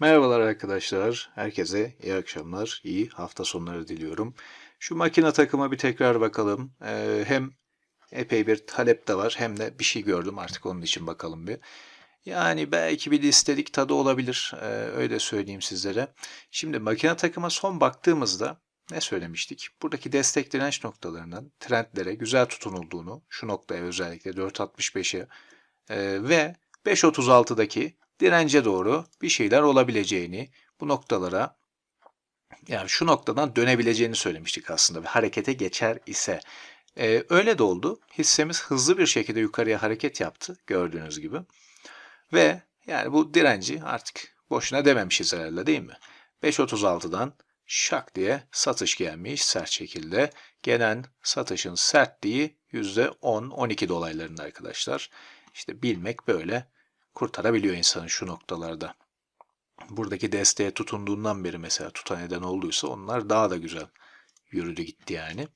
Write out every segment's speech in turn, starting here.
Merhabalar arkadaşlar. Herkese iyi akşamlar, iyi hafta sonları diliyorum. Şu makine takıma bir tekrar bakalım. Ee, hem epey bir talep de var hem de bir şey gördüm artık onun için bakalım bir. Yani belki bir listelik tadı olabilir. Ee, öyle söyleyeyim sizlere. Şimdi makine takıma son baktığımızda ne söylemiştik? Buradaki destek direnç noktalarının trendlere güzel tutunulduğunu, şu noktaya özellikle 4.65'e e, ve 5.36'daki dirence doğru bir şeyler olabileceğini, bu noktalara yani şu noktadan dönebileceğini söylemiştik aslında. Bir harekete geçer ise. Ee, öyle de oldu. Hissemiz hızlı bir şekilde yukarıya hareket yaptı gördüğünüz gibi. Ve yani bu direnci artık boşuna dememişiz herhalde değil mi? 5.36'dan şak diye satış gelmiş sert şekilde. Gelen satışın sertliği %10-12 dolaylarında arkadaşlar. İşte bilmek böyle kurtarabiliyor insanı şu noktalarda. Buradaki desteğe tutunduğundan beri mesela tutan neden olduysa onlar daha da güzel yürüdü gitti yani.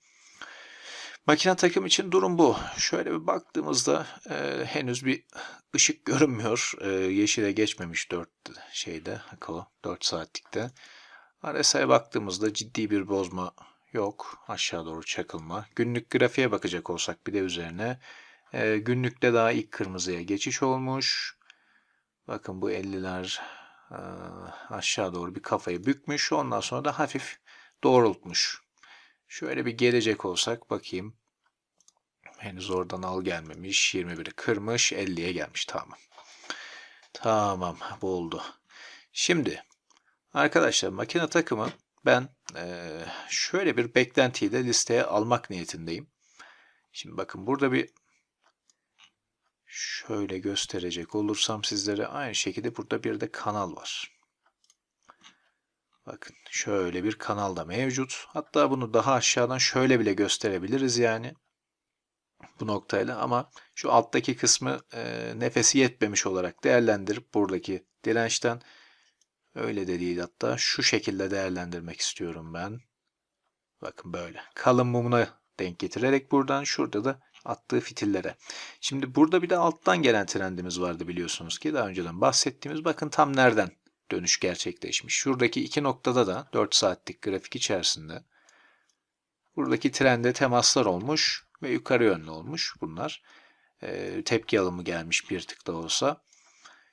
Makine takım için durum bu. Şöyle bir baktığımızda e, henüz bir ışık görünmüyor. E, yeşile geçmemiş 4 şeyde, o 4 saatlikte. RSI'ye baktığımızda ciddi bir bozma yok. Aşağı doğru çakılma. Günlük grafiğe bakacak olsak bir de üzerine e, günlükte daha ilk kırmızıya geçiş olmuş. Bakın bu 50'ler e, aşağı doğru bir kafayı bükmüş. Ondan sonra da hafif doğrultmuş. Şöyle bir gelecek olsak bakayım. Henüz oradan al gelmemiş. 21'i kırmış. 50'ye gelmiş. Tamam. Tamam. Bu oldu. Şimdi arkadaşlar makine takımı ben şöyle bir beklentiyi de listeye almak niyetindeyim. Şimdi bakın burada bir Şöyle gösterecek olursam sizlere aynı şekilde burada bir de kanal var. Bakın şöyle bir kanal da mevcut. Hatta bunu daha aşağıdan şöyle bile gösterebiliriz yani. Bu noktayla ama şu alttaki kısmı e, nefesi yetmemiş olarak değerlendirip buradaki dirençten öyle de değil hatta şu şekilde değerlendirmek istiyorum ben. Bakın böyle kalın mumuna denk getirerek buradan şurada da attığı fitillere. Şimdi burada bir de alttan gelen trendimiz vardı biliyorsunuz ki daha önceden bahsettiğimiz bakın tam nereden dönüş gerçekleşmiş. Şuradaki iki noktada da 4 saatlik grafik içerisinde buradaki trende temaslar olmuş ve yukarı yönlü olmuş bunlar. E, tepki alımı gelmiş bir tık da olsa.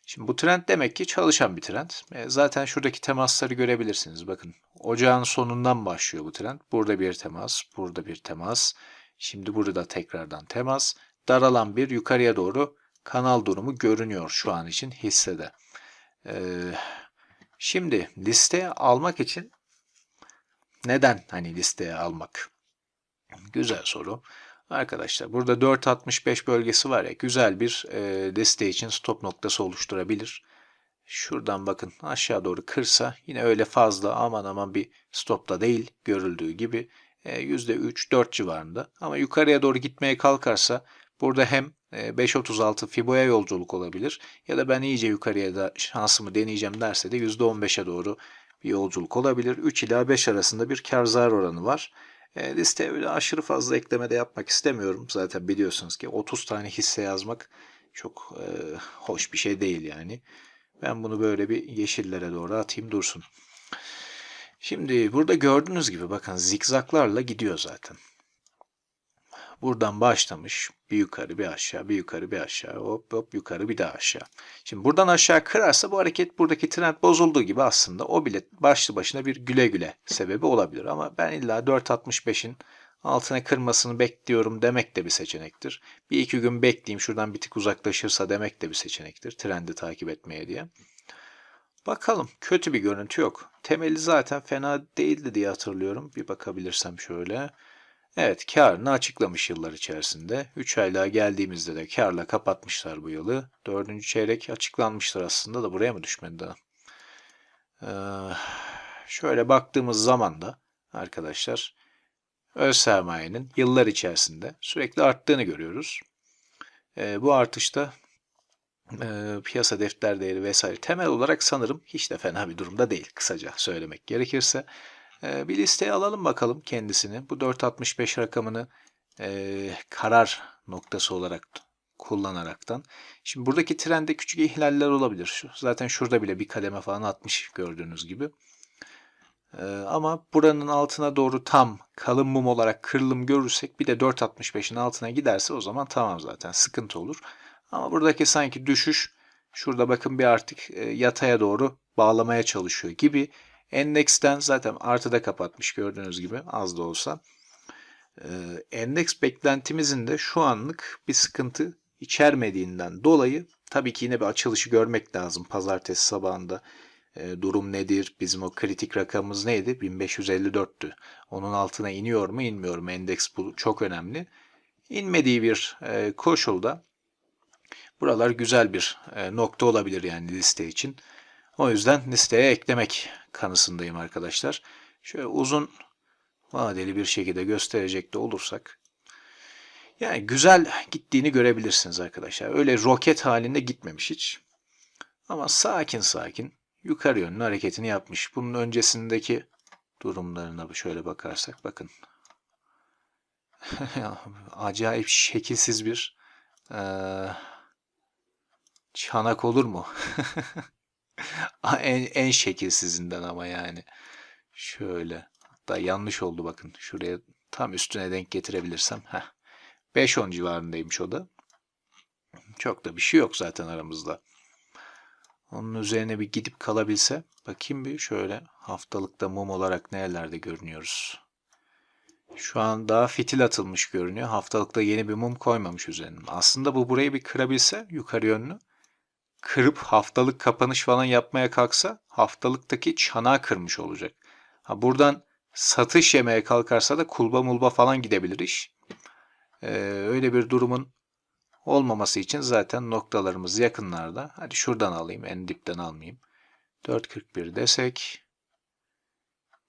Şimdi bu trend demek ki çalışan bir trend. E, zaten şuradaki temasları görebilirsiniz. Bakın ocağın sonundan başlıyor bu trend. Burada bir temas, burada bir temas. Şimdi burada tekrardan temas. Daralan bir yukarıya doğru kanal durumu görünüyor şu an için hissede. Ee, şimdi listeye almak için neden hani listeye almak? Güzel soru. Arkadaşlar burada 4.65 bölgesi var ya güzel bir e, liste için stop noktası oluşturabilir. Şuradan bakın aşağı doğru kırsa yine öyle fazla aman aman bir stopta değil görüldüğü gibi %3-4 e, civarında. Ama yukarıya doğru gitmeye kalkarsa burada hem 5.36 e, Fibo'ya yolculuk olabilir ya da ben iyice yukarıya da şansımı deneyeceğim derse de %15'e doğru bir yolculuk olabilir. 3 ila 5 arasında bir kar zarar oranı var. E, listeye öyle aşırı fazla ekleme de yapmak istemiyorum. Zaten biliyorsunuz ki 30 tane hisse yazmak çok e, hoş bir şey değil yani. Ben bunu böyle bir yeşillere doğru atayım dursun. Şimdi burada gördüğünüz gibi bakın zikzaklarla gidiyor zaten. Buradan başlamış bir yukarı bir aşağı bir yukarı bir aşağı hop hop yukarı bir daha aşağı. Şimdi buradan aşağı kırarsa bu hareket buradaki trend bozulduğu gibi aslında o bile başlı başına bir güle güle sebebi olabilir. Ama ben illa 4.65'in altına kırmasını bekliyorum demek de bir seçenektir. Bir iki gün bekleyeyim şuradan bir tık uzaklaşırsa demek de bir seçenektir. Trendi takip etmeye diye. Bakalım. Kötü bir görüntü yok. Temeli zaten fena değildi diye hatırlıyorum. Bir bakabilirsem şöyle. Evet karını açıklamış yıllar içerisinde. 3 aylığa geldiğimizde de karla kapatmışlar bu yılı. 4. çeyrek açıklanmıştır aslında da buraya mı düşmedi daha? Ee, şöyle baktığımız zaman da arkadaşlar öz sermayenin yıllar içerisinde sürekli arttığını görüyoruz. Ee, bu artışta e, piyasa defter değeri vesaire temel olarak sanırım hiç de fena bir durumda değil kısaca söylemek gerekirse. E, bir listeye alalım bakalım kendisini. Bu 4.65 rakamını e, karar noktası olarak kullanaraktan. Şimdi buradaki trende küçük ihlaller olabilir. Şu, zaten şurada bile bir kademe falan atmış gördüğünüz gibi. Ee, ama buranın altına doğru tam kalın mum olarak kırılım görürsek bir de 4.65'in altına giderse o zaman tamam zaten sıkıntı olur. Ama buradaki sanki düşüş şurada bakın bir artık e, yataya doğru bağlamaya çalışıyor gibi. Endeksten zaten artıda kapatmış gördüğünüz gibi az da olsa. Ee, endeks beklentimizin de şu anlık bir sıkıntı içermediğinden dolayı tabii ki yine bir açılışı görmek lazım pazartesi sabahında. E, durum nedir? Bizim o kritik rakamımız neydi? 1554'tü. Onun altına iniyor mu inmiyor mu? Endeks bu çok önemli. İnmediği bir e, koşulda buralar güzel bir e, nokta olabilir yani liste için. O yüzden listeye eklemek kanısındayım arkadaşlar. Şöyle uzun vadeli bir şekilde gösterecek de olursak yani güzel gittiğini görebilirsiniz arkadaşlar. Öyle roket halinde gitmemiş hiç. Ama sakin sakin yukarı yönlü hareketini yapmış. Bunun öncesindeki durumlarına şöyle bakarsak bakın. Acayip şekilsiz bir e, çanak olur mu? en, en şekilsizinden ama yani. Şöyle. Hatta yanlış oldu bakın. Şuraya tam üstüne denk getirebilirsem. Heh. 5-10 civarındaymış o da. Çok da bir şey yok zaten aramızda. Onun üzerine bir gidip kalabilse. Bakayım bir şöyle haftalıkta mum olarak nerelerde görünüyoruz. Şu an daha fitil atılmış görünüyor. Haftalıkta yeni bir mum koymamış üzerine. Aslında bu burayı bir kırabilse yukarı yönlü. Kırıp haftalık kapanış falan yapmaya kalksa haftalıktaki çanağı kırmış olacak. Ha buradan satış yemeye kalkarsa da kulba mulba falan gidebilir iş. Ee, öyle bir durumun olmaması için zaten noktalarımız yakınlarda. Hadi şuradan alayım. En dipten almayayım. 4.41 desek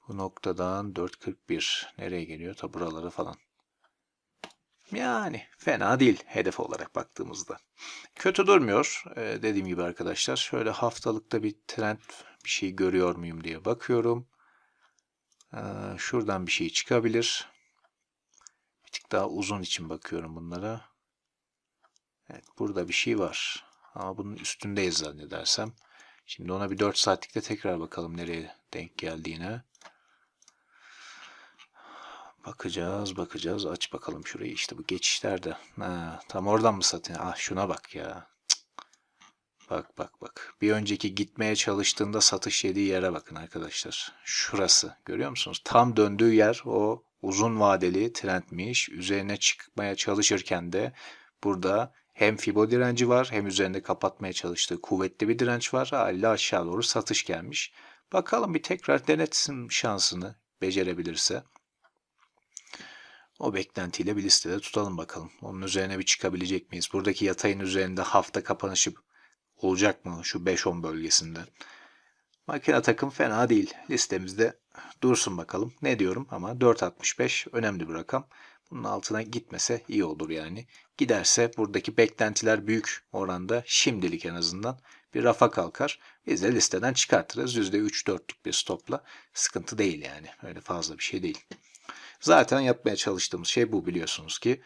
bu noktadan 4.41 nereye geliyor? Ta buraları falan. Yani fena değil hedef olarak baktığımızda. Kötü durmuyor. Ee, dediğim gibi arkadaşlar şöyle haftalıkta bir trend bir şey görüyor muyum diye bakıyorum. Ee, şuradan bir şey çıkabilir. Bir tık daha uzun için bakıyorum bunlara. Evet burada bir şey var. Ama bunun üstündeyiz zannedersem. Şimdi ona bir 4 saatlikte tekrar bakalım nereye denk geldiğine. Bakacağız bakacağız. Aç bakalım şurayı. İşte bu geçişlerde. Ha, tam oradan mı satıyor? Ah şuna bak ya. Bak bak bak. Bir önceki gitmeye çalıştığında satış yediği yere bakın arkadaşlar. Şurası. Görüyor musunuz? Tam döndüğü yer o uzun vadeli trendmiş. Üzerine çıkmaya çalışırken de burada hem Fibo direnci var hem üzerinde kapatmaya çalıştığı kuvvetli bir direnç var. Haliyle aşağı doğru satış gelmiş. Bakalım bir tekrar denetsin şansını becerebilirse. O beklentiyle bir listede tutalım bakalım. Onun üzerine bir çıkabilecek miyiz? Buradaki yatayın üzerinde hafta kapanışı olacak mı şu 5-10 bölgesinde? Makine takım fena değil. Listemizde dursun bakalım. Ne diyorum ama 4.65 önemli bir rakam. Bunun altına gitmese iyi olur yani. Giderse buradaki beklentiler büyük oranda şimdilik en azından bir rafa kalkar. Biz de listeden çıkartırız. %3-4'lük bir stopla. Sıkıntı değil yani. Öyle fazla bir şey değil. Zaten yapmaya çalıştığımız şey bu biliyorsunuz ki.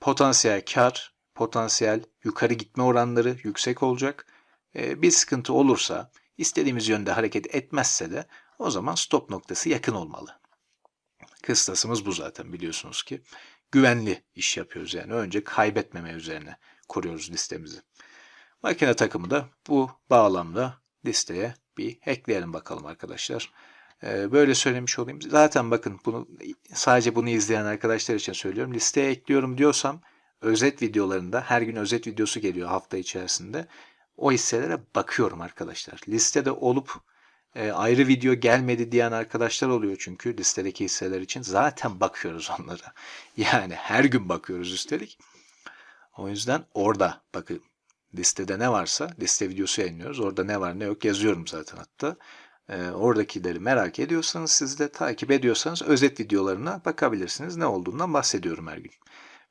Potansiyel kar, potansiyel yukarı gitme oranları yüksek olacak. Ee, bir sıkıntı olursa, istediğimiz yönde hareket etmezse de o zaman stop noktası yakın olmalı. Kıstasımız bu zaten biliyorsunuz ki. Güvenli iş yapıyoruz yani. Önce kaybetmeme üzerine kuruyoruz listemizi. Makine takımı da bu bağlamda listeye bir ekleyelim bakalım arkadaşlar. Ee, böyle söylemiş olayım. Zaten bakın bunu sadece bunu izleyen arkadaşlar için söylüyorum. Listeye ekliyorum diyorsam özet videolarında her gün özet videosu geliyor hafta içerisinde. O hisselere bakıyorum arkadaşlar. Listede olup e, ayrı video gelmedi diyen arkadaşlar oluyor çünkü listedeki hisseler için. Zaten bakıyoruz onlara. Yani her gün bakıyoruz üstelik. O yüzden orada bakın listede ne varsa liste videosu yayınlıyoruz. Orada ne var ne yok yazıyorum zaten hatta. E, oradakileri merak ediyorsanız siz de takip ediyorsanız özet videolarına bakabilirsiniz. Ne olduğundan bahsediyorum her gün.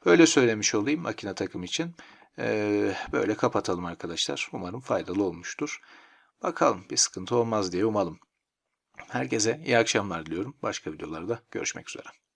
Böyle söylemiş olayım makine takım için. E, böyle kapatalım arkadaşlar. Umarım faydalı olmuştur. Bakalım bir sıkıntı olmaz diye umalım. Herkese iyi akşamlar diliyorum. Başka videolarda görüşmek üzere.